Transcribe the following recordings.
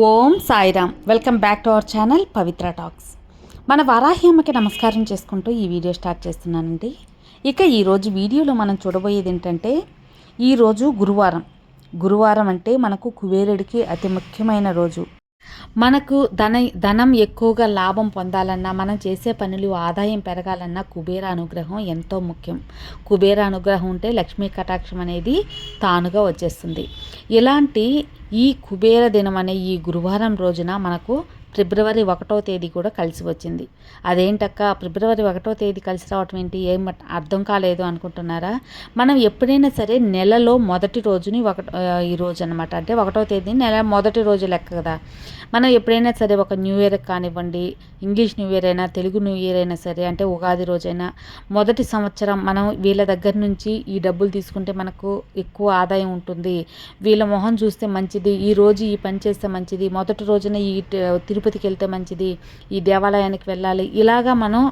Om Sairam. Welcome back to our channel Pavitra talks. మన వారాహి అమ్మకి నమస్కారం చేసుకుంటూ ఈ వీడియో స్టార్ట్ చేస్తున్నానండి. ఇక ఈరోజు వీడియోలో మనం చూడబోయేది ఏంటంటే ఈరోజు గురువారం. గురువారం అంటే మనకు కుబేరుడికి అతి ముఖ్యమైన రోజు. మనకు ధన ధనం ఎక్కువగా లాభం పొందాలన్నా మనం చేసే పనులు ఆదాయం పెరగాలన్నా కుబేర అనుగ్రహం ఎంతో ముఖ్యం. కుబేర అనుగ్రహం ఉంటే లక్ష్మీ కటాక్షం అనేది తానుగా వచ్చేస్తుంది. ఇలాంటి ఈ కుబేర దినం అనే ఈ గురువారం రోజున మనకు ఫిబ్రవరి ఒకటో తేదీ కూడా కలిసి వచ్చింది. అదేంటక్క? ఫిబ్రవరి ఒకటో తేదీ కలిసి రావటం ఏంటి? ఏం అర్థం కాలేదు అనుకుంటున్నారా? మనం ఎప్పుడైనా సరే నెలలో మొదటి రోజుని ఒక ఈ రోజు అనమాట అంటే ఒకటో తేదీ నెల మొదటి రోజు లెక్క కదా. మనం ఎప్పుడైనా సరే ఒక న్యూ ఇయర్ కానివ్వండి ఇంగ్లీష్ న్యూ ఇయర్ అయినా తెలుగు న్యూ ఇయర్ అయినా సరే అంటే ఉగాది రోజైనా మొదటి సంవత్సరం మనం వీళ్ళ దగ్గర నుంచి ఈ డబ్బులు తీసుకుంటే మనకు ఎక్కువ ఆదాయం ఉంటుంది. వీళ్ళ మొహం చూస్తే మంచిది ఈ రోజు ఈ పని చేస్తే మంచిది మొదటి రోజున ఈ తిరుపతి తిరుపతికి వెళ్తే మంచిది ఈ దేవాలయానికి వెళ్ళాలి. ఇలాగా మనం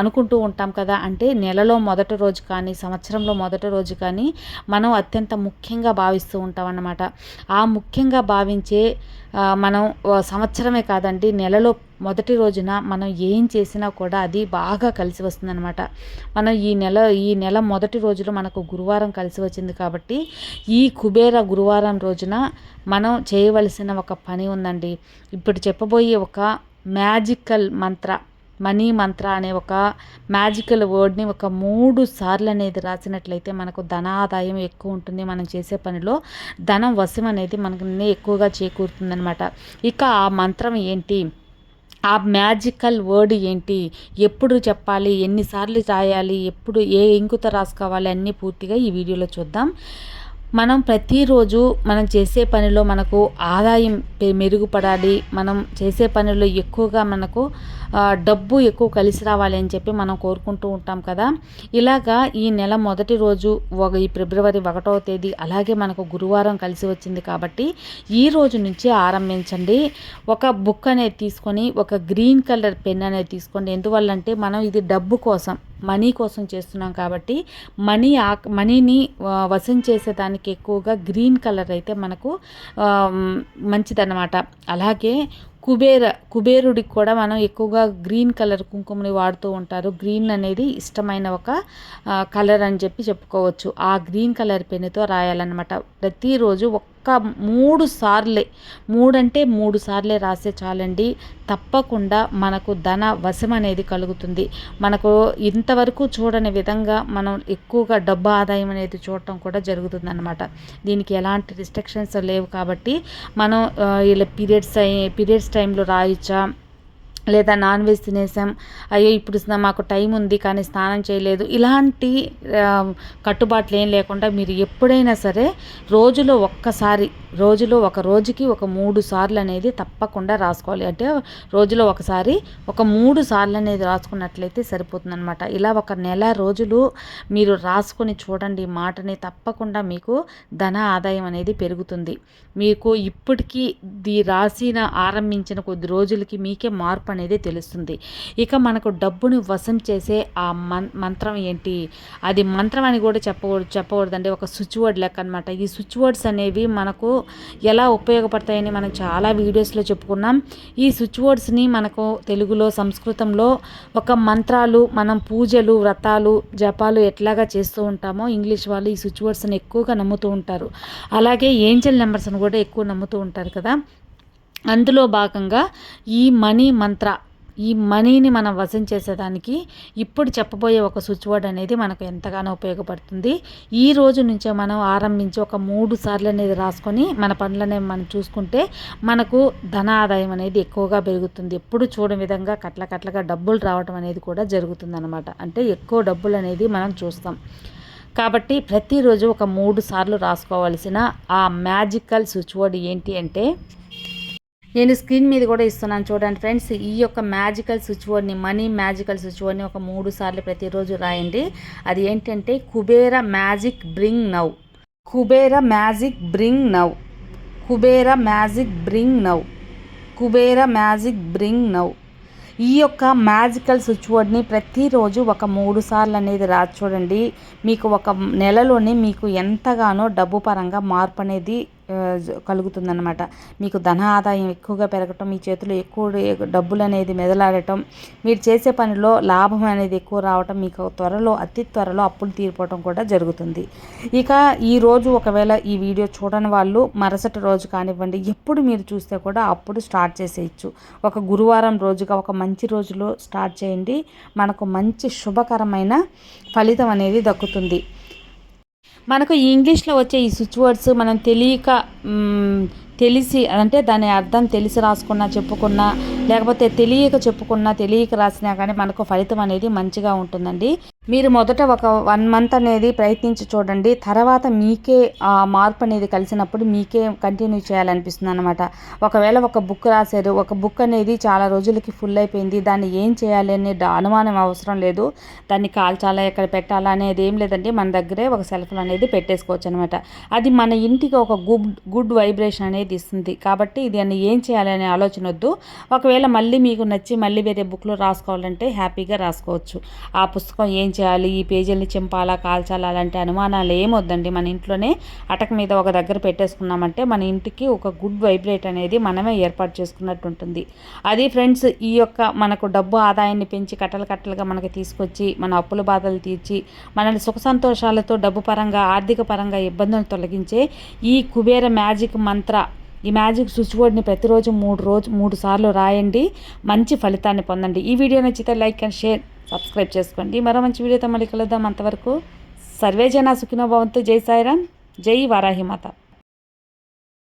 అనుకుంటూ ఉంటాం కదా. అంటే నెలలో మొదటి రోజు కానీ సంవత్సరంలో మొదటి రోజు కానీ మనం అత్యంత ముఖ్యంగా భావిస్తూ ఉంటాం అన్నమాట. ఆ ముఖ్యంగా భావించే మనం సంవత్సరమే కాదండి నెలలో మొదటి రోజున మనం ఏం చేసినా కూడా అది బాగా కలిసి వస్తుందన్నమాట. మనం ఈ నెల ఈ నెల మొదటి రోజులో మనకు గురువారం కలిసి వచ్చింది కాబట్టి ఈ కుబేర గురువారం రోజున మనం చేయవలసిన ఒక పని ఉందండి. ఇప్పుడు చెప్పబోయే ఒక మ్యాజికల్ మంత్ర మనీ మంత్ర అనే ఒక మ్యాజికల్ వర్డ్ని ఒక మూడు సార్లు అనేది రాసినట్లయితే మనకు ధన ఆదాయం ఎక్కువ ఉంటుంది. మనం చేసే పనిలో ధనం వశం అనేది మనకు ఎక్కువగా చేకూరుతుందనమాట ఇక ఆ మంత్రం ఏంటి? ఆ మ్యాజికల్ వర్డ్ ఏంటి? ఎప్పుడు చెప్పాలి? ఎన్నిసార్లు రాయాలి? ఎప్పుడు ఏ ఇంకుత రాసుకోవాలి? అన్నీ పూర్తిగా ఈ వీడియోలో చూద్దాం. మనం ప్రతిరోజు మనం చేసే పనిలో మనకు ఆదాయం మెరుగుపడాలి. మనం చేసే పనిలో ఎక్కువగా మనకు డబ్బు ఎక్కువ కలిసి రావాలి అని చెప్పి మనం కోరుకుంటూ ఉంటాం కదా. ఇలాగా ఈ నెల మొదటి రోజు ఒక ఈ ఫిబ్రవరి ఒకటవ తేదీ అలాగే మనకు గురువారం కలిసి వచ్చింది కాబట్టి ఈ రోజు నుంచి ఆరంభించండి. ఒక బుక్ అనేది తీసుకొని ఒక గ్రీన్ కలర్ పెన్ అనేది తీసుకోండి. ఎందువల్లంటే మనం ఇది డబ్బు కోసం మనీ కోసం చేస్తున్నాం కాబట్టి మనీ ఆ మనీని వసం చేసేదానికి ఎక్కువగా గ్రీన్ కలర్ అయితే మనకు మంచిదన్నమాట. అలాగే కుబేర కుబేరుడికి కూడా మనం ఎక్కువగా గ్రీన్ కలర్ కుంకుమని వాడుతూ ఉంటారు. గ్రీన్ అనేది ఇష్టమైన ఒక కలర్ అని చెప్పి చెప్పుకోవచ్చు. ఆ గ్రీన్ కలర్ పెన్నుతో రాయాలన్నమాట. ప్రతిరోజు ఒక్క మూడు సార్లే. మూడంటే మూడు సార్లే రాసే చాలండి. తప్పకుండా మనకు ధన వశం అనేది కలుగుతుంది. మనకు ఇంతవరకు చూడని విధంగా మనం ఎక్కువగా డబ్బు ఆదాయం అనేది చూడటం కూడా జరుగుతుంది అనమాట దీనికి ఎలాంటి రిస్ట్రిక్షన్స్ లేవు కాబట్టి మనం ఇలా పీరియడ్స్ పీరియడ్స్ టైంలో రాయొచ్చా? లేదా నాన్ వెజ్ తినేసాం. అయ్యో ఇప్పుడు మాకు టైం ఉంది కానీ స్నానం చేయలేదు. ఇలాంటి కట్టుబాట్లు ఏం లేకుండా మీరు ఎప్పుడైనా సరే రోజులో ఒక్కసారి రోజులో ఒక రోజుకి ఒక మూడు సార్లు అనేది తప్పకుండా రాసుకోవాలి. అంటే రోజులో ఒకసారి ఒక మూడు సార్లు అనేది రాసుకున్నట్లయితే సరిపోతుందనమాట ఇలా ఒక నెల రోజులు మీరు రాసుకొని చూడండి. మాటని తప్పకుండా మీకు ధన ఆదాయం అనేది పెరుగుతుంది. మీకు ఇప్పటికీ ది రాసిన ఆరంభించిన కొద్ది రోజులకి మీకే మార్పు అనేది తెలుస్తుంది. ఇక మనకు డబ్బుని వశం చేసే ఆ మన్ మంత్రం ఏంటి? అది మంత్రం అని కూడా చెప్పకూడదు చెప్పకూడదండి. ఒక స్విచ్ వర్డ్ లెక్క అనమాట ఈ స్విచ్ వర్డ్స్ అనేవి మనకు ఎలా ఉపయోగపడతాయని మనం చాలా వీడియోస్లో చెప్పుకున్నాం. ఈ స్విచ్ బోర్డ్స్ని మనకు తెలుగులో సంస్కృతంలో ఒక మంత్రాలు మనం పూజలు వ్రతాలు జపాలు ఎట్లాగా చేస్తూ ఉంటామో ఇంగ్లీష్ వాళ్ళు ఈ స్విచ్ బోర్డ్స్ని ఎక్కువగా నమ్ముతూ ఉంటారు. అలాగే ఏంజల్ నెంబర్స్ని కూడా ఎక్కువ నమ్ముతూ ఉంటారు కదా. అందులో భాగంగా ఈ మనీ మంత్ర ఈ మనీని మనం వశం చేసేదానికి ఇప్పుడు చెప్పబోయే ఒక స్విచ్ వర్డ్ అనేది మనకు ఎంతగానో ఉపయోగపడుతుంది. ఈ రోజు నుంచే మనం ఆరంభించి ఒక మూడు సార్లు అనేది రాసుకొని మన పనులనే మనం చూసుకుంటే మనకు ధన ఆదాయం అనేది ఎక్కువగా పెరుగుతుంది. ఎప్పుడు చూడని విధంగా కట్ల కట్లగా డబ్బులు రావడం అనేది కూడా జరుగుతుంది అనమాట అంటే ఎక్కువ డబ్బులు అనేది మనం చూస్తాం. కాబట్టి ప్రతిరోజు ఒక మూడు సార్లు రాసుకోవాల్సిన ఆ మ్యాజికల్ స్విచ్ వర్డ్ ఏంటి అంటే నేను స్క్రీన్ మీద కూడా ఇస్తున్నాను చూడండి ఫ్రెండ్స్ ఈ యొక్క మ్యాజికల్ స్విచ్ బోర్డ్ని మనీ మ్యాజికల్ స్విచ్ బోర్డ్ని ఒక మూడు సార్లు ప్రతిరోజు రాయండి. అది ఏంటంటే Kubera magic bring now Kubera magic bring now Kubera magic bring now Kubera magic bring now ఈ యొక్క మ్యాజికల్ స్విచ్ బోర్డ్ని ప్రతిరోజు ఒక మూడు సార్లు అనేది రాదు చూడండి. మీకు ఒక నెలలోనే మీకు ఎంతగానో డబ్బు పరంగా మార్పు అనేది కలుగుతుందన్నమాట. మీకు ధన ఆదాయం ఎక్కువగా పెరగటం మీ చేతిలో ఎక్కువ డబ్బులు అనేది మెదలాడటం మీరు చేసే పనిలో లాభం అనేది ఎక్కువ రావటం మీకు త్వరలో అతి త్వరలో అప్పులు తీరిపోవటం కూడా జరుగుతుంది. ఇక ఈరోజు ఒకవేళ ఈ వీడియో చూడని వాళ్ళు మరుసటి రోజు కానివ్వండి ఎప్పుడు మీరు చూస్తే కూడా అప్పుడు స్టార్ట్ చేసేయచ్చు. ఒక గురువారం రోజుగా ఒక మంచి రోజులో స్టార్ట్ చేయండి. మనకు మంచి శుభకరమైన ఫలితం అనేది దక్కుతుంది. మనకు ఇంగ్లీష్లో వచ్చే ఈ స్విచ్ వర్డ్స్ మనం తెలియక తెలిసి అంటే దాని అర్థం తెలిసి రాసుకున్నా చెప్పుకున్నా లేకపోతే తెలియక చెప్పుకున్నా తెలియక రాసినా కానీ మనకు ఫలితం అనేది మంచిగా ఉంటుందండి. మీరు మొదట ఒక వన్ మంత్ అనేది ప్రయత్నించి చూడండి. తర్వాత మీకే ఆ మార్పు అనేది కలిసినప్పుడు మీకే కంటిన్యూ చేయాలనిపిస్తుంది అనమాట ఒకవేళ ఒక బుక్ రాశారు ఒక బుక్ అనేది చాలా రోజులకి ఫుల్ అయిపోయింది. దాన్ని ఏం చేయాలి అనే అనుమానం అవసరం లేదు. దాన్ని కాల్చాలా ఎక్కడ పెట్టాలా అనేది ఏం లేదండి. మన దగ్గరే ఒక సెల్ఫ్లు అనేది పెట్టేసుకోవచ్చు అనమాట అది మన ఇంటికి ఒక గుడ్ గుడ్ వైబ్రేషన్ అనేది ఇస్తుంది. కాబట్టి దాన్ని ఏం చేయాలి అనే ఆలోచన వద్దు. ఒకవేళ మళ్ళీ మీకు నచ్చి మళ్ళీ వేరే బుక్లో రాసుకోవాలంటే హ్యాపీగా రాసుకోవచ్చు. ఆ పుస్తకం ఏం చేయాలి ఈ పేజీలని చింపాలా కాల్చాలా అలాంటి అనుమానాలు ఏమొద్దండి మన ఇంట్లోనే అటక మీద ఒక దగ్గర పెట్టేసుకున్నామంటే మన ఇంటికి ఒక గుడ్ వైబ్రేట్ అనేది మనమే ఏర్పాటు చేసుకున్నట్టు ఉంటుంది. అది ఫ్రెండ్స్ ఈ యొక్క మనకు డబ్బు ఆదాయాన్ని పెంచి కట్టలు కట్టలుగా మనకి తీసుకొచ్చి మన అప్పుల బాధలు తీర్చి మనల్ని సుఖ సంతోషాలతో డబ్బు పరంగా ఆర్థిక పరంగా ఇబ్బందులను తొలగించే ఈ కుబేర మ్యాజిక్ మంత్ర ఈ మ్యాజిక్ స్విచ్ బోర్డ్ని ప్రతిరోజు మూడు రోజు మూడు సార్లు రాయండి. మంచి ఫలితాన్ని పొందండి. ఈ వీడియో నచ్చితే లైక్ అండ్ షేర్ సబ్స్క్రైబ్ చేసుకోండి. మరో మంచి వీడియోతో మళ్ళీ కలుద్దాం అంతవరకు. సర్వే జనా భవంతు. జై సాయిరామ్. జై వారాహిమాత